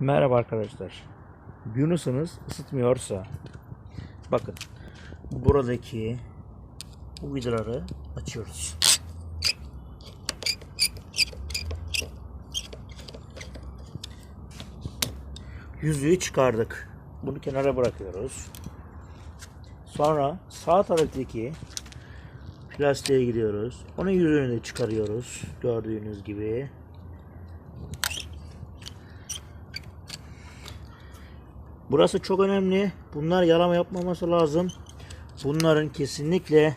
Merhaba arkadaşlar. Isınız ısıtmıyorsa bakın buradaki bu vidaları açıyoruz. Yüzüğü çıkardık. Bunu kenara bırakıyoruz. Sonra sağ taraftaki plastiğe giriyoruz. Onun yüzüğünü de çıkarıyoruz. Gördüğünüz gibi. Burası çok önemli. Bunlar yalama yapmaması lazım. Bunların kesinlikle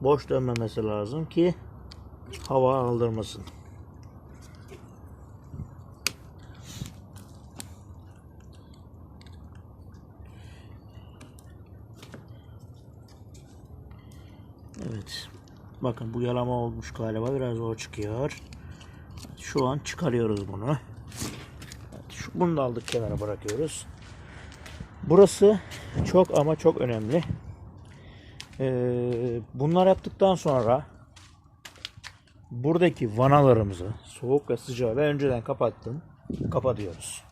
boş dönmemesi lazım ki hava aldırmasın. Evet. Bakın bu yalama olmuş galiba. Biraz zor çıkıyor. Şu an çıkarıyoruz bunu. Bunu da aldık kenara bırakıyoruz. Burası çok ama çok önemli. Ee, bunlar yaptıktan sonra buradaki vanalarımızı soğuk ve sıcağı ve önceden kapattım. Kapatıyoruz.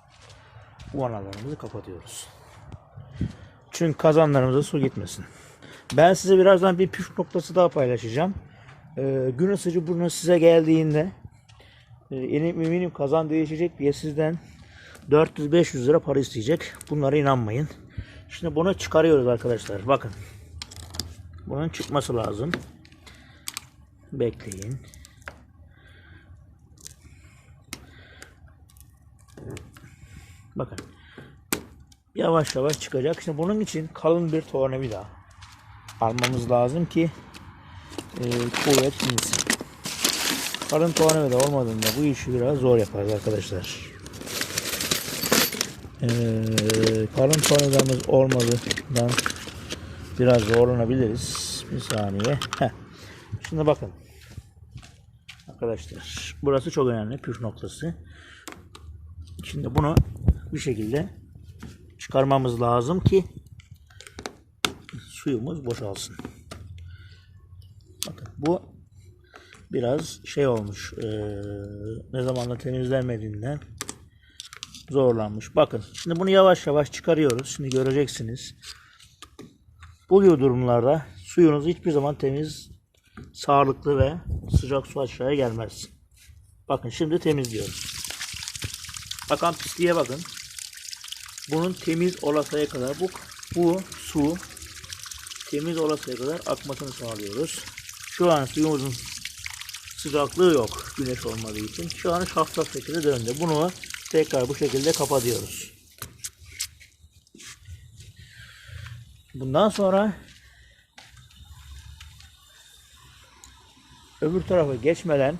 Bu vanalarımızı kapatıyoruz. Çünkü kazanlarımıza su gitmesin. Ben size birazdan bir püf noktası daha paylaşacağım. Ee, gün ısıcı bunu size geldiğinde e, eminim kazan değişecek diye sizden 400-500 lira para isteyecek. Bunlara inanmayın. Şimdi bunu çıkarıyoruz arkadaşlar. Bakın. Bunun çıkması lazım. Bekleyin. Bakın. Yavaş yavaş çıkacak. Şimdi bunun için kalın bir tornavida almamız lazım ki e, kuvvet insin. Kalın tornavida olmadığında bu işi biraz zor yaparız arkadaşlar. Ee, kalın tornavidamız olmadığından biraz zorlanabiliriz. Bir saniye. Heh. Şimdi bakın. Arkadaşlar burası çok önemli püf noktası. Şimdi bunu bir şekilde çıkarmamız lazım ki suyumuz boşalsın. Bakın bu biraz şey olmuş. Ee, ne zamanla temizlenmediğinden zorlanmış. Bakın şimdi bunu yavaş yavaş çıkarıyoruz. Şimdi göreceksiniz. Bu gibi durumlarda suyunuz hiçbir zaman temiz, sağlıklı ve sıcak su aşağıya gelmez. Bakın şimdi temizliyoruz. Bakan pisliğe bakın. Bunun temiz olasıya kadar bu, bu su temiz olasıya kadar akmasını sağlıyoruz. Şu an suyumuzun sıcaklığı yok güneş olmadığı için. Şu an şeffaf şekilde döndü. Bunu tekrar bu şekilde kapatıyoruz. Bundan sonra öbür tarafa geçmeden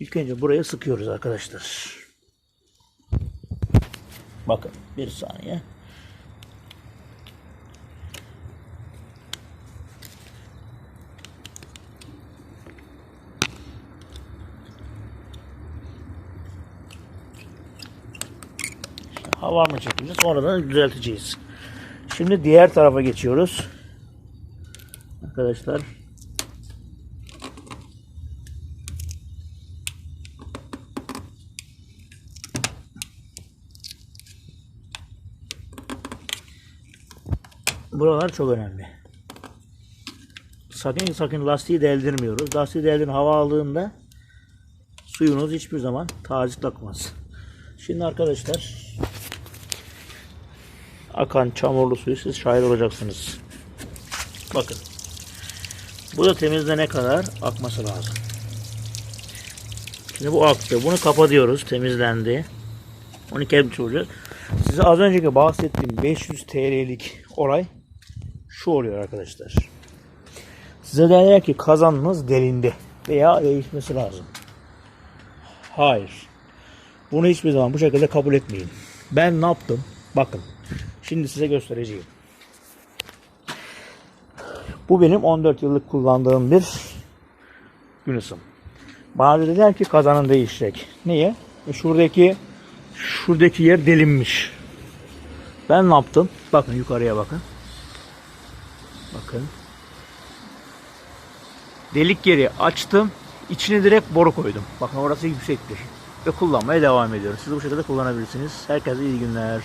ilk önce buraya sıkıyoruz arkadaşlar. Bakın bir saniye. Mı çekeceğiz. Sonradan düzelteceğiz. Şimdi diğer tarafa geçiyoruz. Arkadaşlar. Buralar çok önemli. Sakın sakın lastiği deldirmiyoruz. Lastiği deldirin hava aldığında suyunuz hiçbir zaman tazik takmaz. Şimdi arkadaşlar akan çamurlu suyu siz şahit olacaksınız. Bakın. Bu da temizlene kadar akması lazım. Şimdi bu aktı. Bunu kapatıyoruz. Temizlendi. Onu kesmiş olacağız. Size az önceki bahsettiğim 500 TL'lik olay şu oluyor arkadaşlar. Size derler ki kazanınız delindi veya değişmesi lazım. Hayır. Bunu hiçbir zaman bu şekilde kabul etmeyin. Ben ne yaptım? Bakın. Şimdi size göstereceğim. Bu benim 14 yıllık kullandığım bir ısım. Bana dediler ki kazanın değişecek. Niye? E şuradaki şuradaki yer delinmiş. Ben ne yaptım? Bakın yukarıya bakın. Bakın. Delik yeri açtım. içine direkt boru koydum. Bakın orası yüksektir. Ve kullanmaya devam ediyoruz. Siz bu şekilde kullanabilirsiniz. Herkese iyi günler.